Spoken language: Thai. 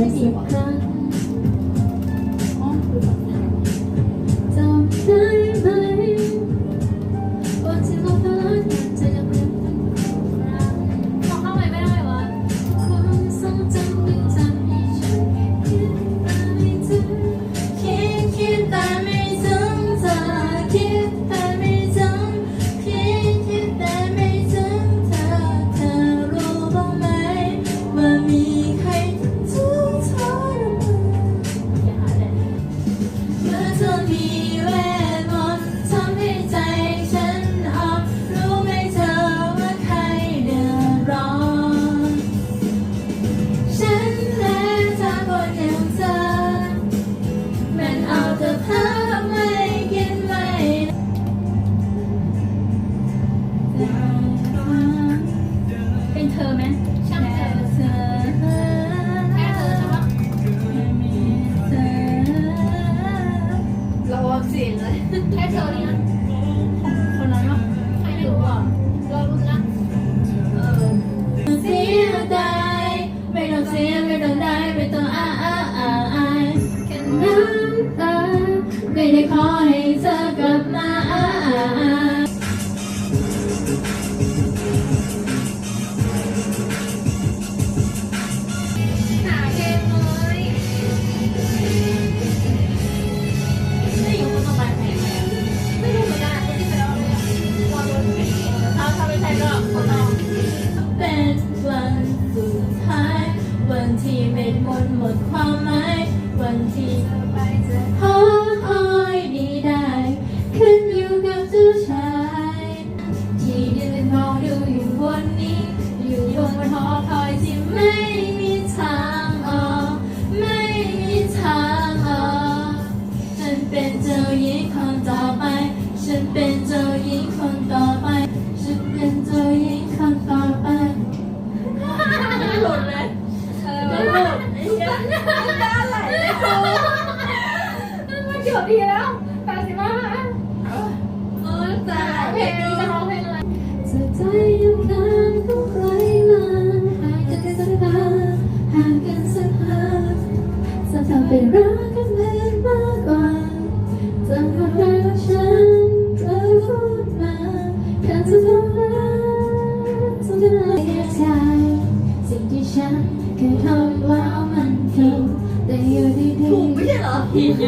谢谢。 ธอไหมช่างแค่เธอเธอแค่เธอใช่ปะไม่มีเธอเราวัคซีนเลยแค่เธอนี่นะคนนั้นปะใครไม่รู้อะเรารู้นะเออเสียดายไม่ต้องเสียไม่ต้องได้ไม่ต้องอ้าอ้าอ้าอ้ายแค่น้ำตาไม่ได้ขอให้เธอ เป็นวันสุดท้าย วันที่เม็ดมนหมดความหมาย วันที่เธอไปจะขอคอยดีได้ ขึ้นอยู่กับเจ้าชาย ที่ยืนมองดูอยู่บนนี้ อยู่บนหอคอยที่ไม่มีทางออก ไม่มีทางออกฉันเป็นเจ้าหญิงคนต่อไป ฉันเป็นเจ้าหญิงคนต่อ น้ำตาไหลเลยโอ้มันเกือบดีแล้ว คยทำแล้วมันผิดแต่อยู่ดีๆถูกไม่ใช่เหรอผิดไง